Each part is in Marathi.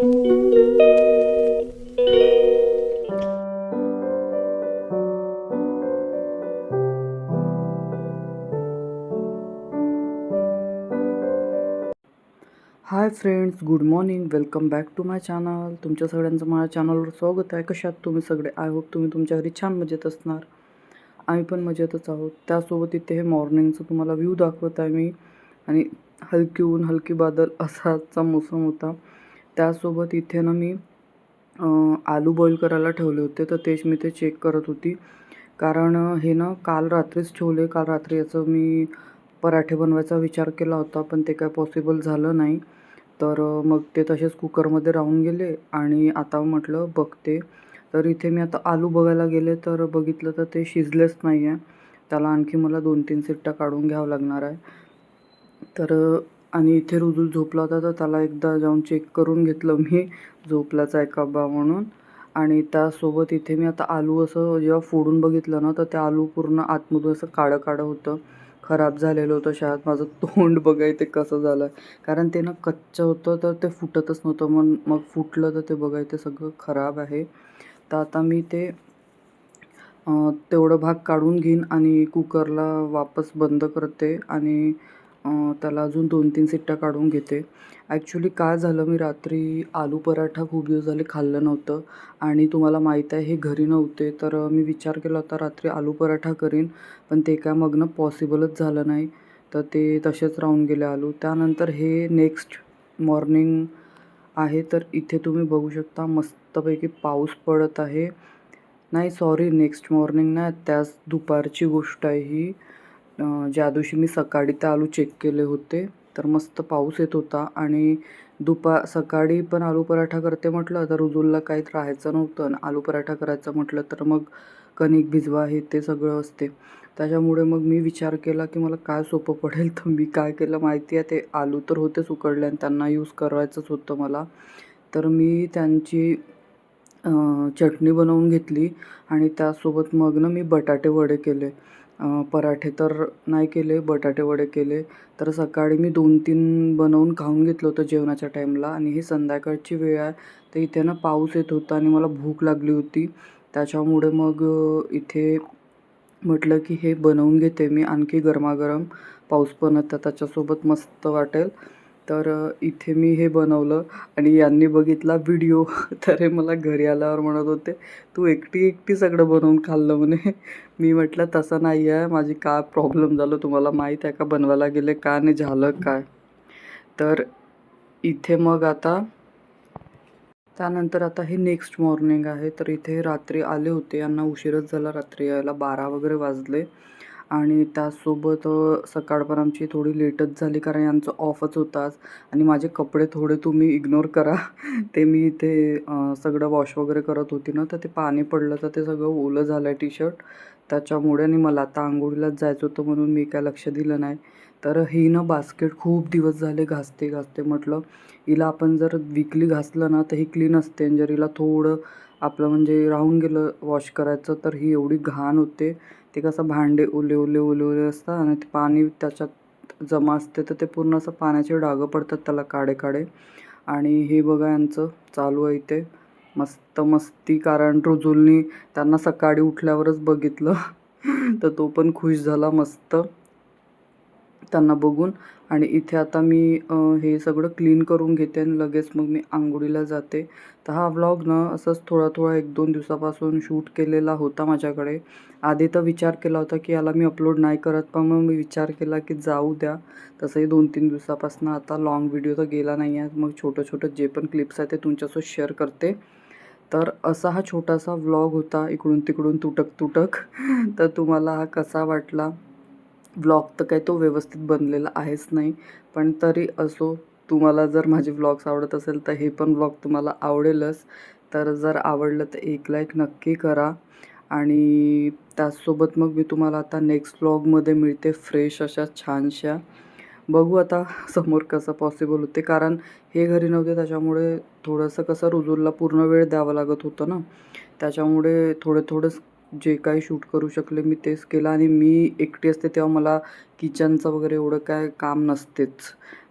Hi friends good morning welcome back to my channel. तुमच्या सगळ्यांचं माझ्या चॅनलवर स्वागत आहे. कशात तुम्ही सगळे? आय होप तुम्ही तुमच्या घरी छान मजेत असणार. आम्ही पण मजेतच आहोत. त्यासोबत इथे हे मॉर्निंगचं तुम्हाला व्ह्यू दाखवत आहे मी. आणि हलकी ऊन हलकी बादल असाचा मोसम होता. त्यासोबत इथे ना मी आलू बॉईल करायला ठेवले होते. तर तेच मी ते चेक करत होती. कारण हे ना काल रात्रीच ठेवले. काल रात्री याचं मी पराठे बनवायचा विचार केला होता पण ते काय पॉसिबल झालं नाही. तर मग ते तसेच कुकरमध्ये राहून गेले आणि आता म्हटलं बघते. तर इथे मी आता आलू बघायला गेले तर बघितलं तर ते शिजलेच नाही आहे त्याला आणखी मला दोन तीन सिट्ट्या काढून घ्यावं लागणार आहे. तर आणि इथे रुजूल झोपला होता तर त्याला एकदा जाऊन चेक करून घेतलं मी झोपलाच आहे का बा म्हणून. आणि त्यासोबत इथे मी आता आलू असं जेव्हा फोडून बघितलं ना तर ते आलू पूर्ण आतमधून असं काळं काळं होतं. खराब झालेलं होतं शाळेत माझं तोंड बघाय ते कसं झालं कारण ते ना कच्चं होतं तर ते फुटतच नव्हतं. मग मग फुटलं तर ते बघाय ते सगळं खराब आहे. तर आता मी ते तेवढं भाग काढून घेईन आणि कुकरला वापस बंद करते. आणि त्याला अजून दोन तीन सिट्ट्या काढून घेते. ॲक्च्युली काय झालं मी रात्री आलू पराठा खूप दिवस झाले खाल्लं नव्हतं आणि तुम्हाला माहीत आहे हे घरी नव्हते. तर मी विचार केला होता रात्री आलू पराठा करीन पण ते काय मग ना पॉसिबलच झालं नाही. तर ते तसेच राहून गेले आलू. त्यानंतर हे नेक्स्ट मॉर्निंग आहे तर इथे तुम्ही बघू शकता मस्तपैकी पाऊस पडत आहे. नाही सॉरी नेक्स्ट मॉर्निंग नाही त्याच दुपारची गोष्ट आहे ही. ज्या दिवशी मी सकाळी ते आलू चेक केले होते तर मस्त पाऊस येत होता आणि दुपा सकाळी पण आलू पराठा करते म्हटलं तर रुजूलला काहीच राहायचं नव्हतं आणि आलू पराठा करायचं म्हटलं तर मग कणिक भिजवा हे ते सगळं असते. त्याच्यामुळे मग मी विचार केला की मला काय सोपं पडेल तर मी काय केलं माहिती आहे ते आलू तर होतेच उकडले आणि त्यांना यूज करायचंच होतं मला. तर मी त्यांची चटणी बनवून घेतली आणि त्यासोबत मग ना मी बटाटे वडे केले. पराठे तर नाही केले बटाटे वडे केले. तर सकाळी मी दोन तीन बनवून खाऊन घेतलं होतं जेवणाच्या टाईमला आणि ही संध्याकाळची वेळ आहे. तर इथे ना पाऊस येत होता आणि मला भूक लागली होती. त्याच्यामुळे मग इथे म्हटलं की हे बनवून घेते मी आणखी गरमागरम. पाऊस पण आता त्याच्यासोबत मस्त वाटेल. तर इथे मी हे बनवलं आणि यांनी बघितला व्हिडिओ. तर हे मला घरी आल्यावर म्हणत होते तू एकटी एकटी सगळं बनवून खाल्लं म्हणे. मी म्हटलं तसं नाही आहे. माझी काय प्रॉब्लेम झालं? तुम्हाला माहीत आहे का बनवायला गेले का नाही झालं काय? तर इथे मग आता त्यानंतर आता हे नेक्स्ट मॉर्निंग आहे. तर इथे रात्री आले होते. यांना उशीरच झाला. रात्री यायला बारा वगैरे वाजले. आणि त्याचसोबत सकाळपर सकाळ पण आमची थोडी लेटच झाली कारण यांचं ऑफच होता आज आणि माझे कपडे थोडे तुम्ही इग्नोर करा. ते मी इथे सगळं वॉश वगैरे करत होती ना तर ते पाणी पडलं तर ते सगळं ओलं झालं आहे टी शर्ट त्याच्यामुळे आणि मला आता आंघोळीलाच जायचं होतं म्हणून मी काय लक्ष दिलं नाही. तर ही ना बास्केट खूप दिवस झाले घासते घासते म्हटलं. हिला आपण जर विकली घासलं ना तर ही क्लीन असते जर हिला थोडं आपलं म्हणजे राहून गेलं वॉश करायचं तर ही एवढी घाण होते. ते कसं भांडे ओले ओले ओले ओले असतात आणि ते पाणी त्याच्यात जमा असते तर ते पूर्ण असं पाण्याचे डागं पडतात त्याला काडे काडे. आणि हे बघा यांचं चालू आहे इथे. मस्त मस्ती कारण रुजुलनी त्यांना सकाळी उठल्यावरच बघितलं. तर तो पण खुश झाला मस्त. त्यांना बघून. आणि इथे आता मी हे सगळं क्लीन करून घेते आणि लगेच मग मी आंघोळीला जाते. तर हा व्लॉग ना असंच थोडा थोडा एक दोन दिवसापासून शूट केलेला होता माझ्याकडे. आधी तर विचार केला होता की याला मी अपलोड नाही करत पण मग मी विचार केला की जाऊ द्या. तसंही दोन तीन दिवसापासून आता लाँग व्हिडिओ तर गेला नाही आहे. मग छोटं छोटं जे पण क्लिप्स आहे ते तुमच्यासोबत शेअर करते. तर असा हा छोटासा व्लॉग होता इकडून तिकडून तुटक तुटक तर तुम्हाला हा कसा वाटला? व्लॉग तर काही तो व्यवस्थित बनलेला आहेच नाही. पण तरी असो तुम्हाला जर माझे व्लॉग्स आवडत असेल तर हे पण व्लॉग तुम्हाला आवडेलच. तर जर आवडलं तर एक लाईक नक्की करा. आणि त्याचसोबत मग मी तुम्हाला आता नेक्स्ट व्लॉगमध्ये मिळते फ्रेश अशा छानशा. बघू आता समोर कसं पॉसिबल होते. कारण हे घरी नव्हते त्याच्यामुळे थोडंसं कसं रुजूरला पूर्ण वेळ द्यावा लागत होतं ना. त्याच्यामुळे थोडं थोडंसं जे काही शूट करू शकले मी तेच केलं आणि मी एकटी असते तेव्हा मला किचनचं वगैरे एवढं काय काम नसतेच.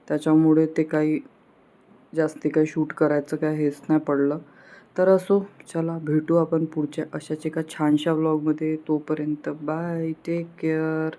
त्याच्यामुळे ते काही जास्त काही शूट करायचं काय हेच नाही पडलं. तर असो चला भेटू आपण पुढच्या अशाच एका छानशा व्लॉगमध्ये तोपर्यंत बाय टेक केअर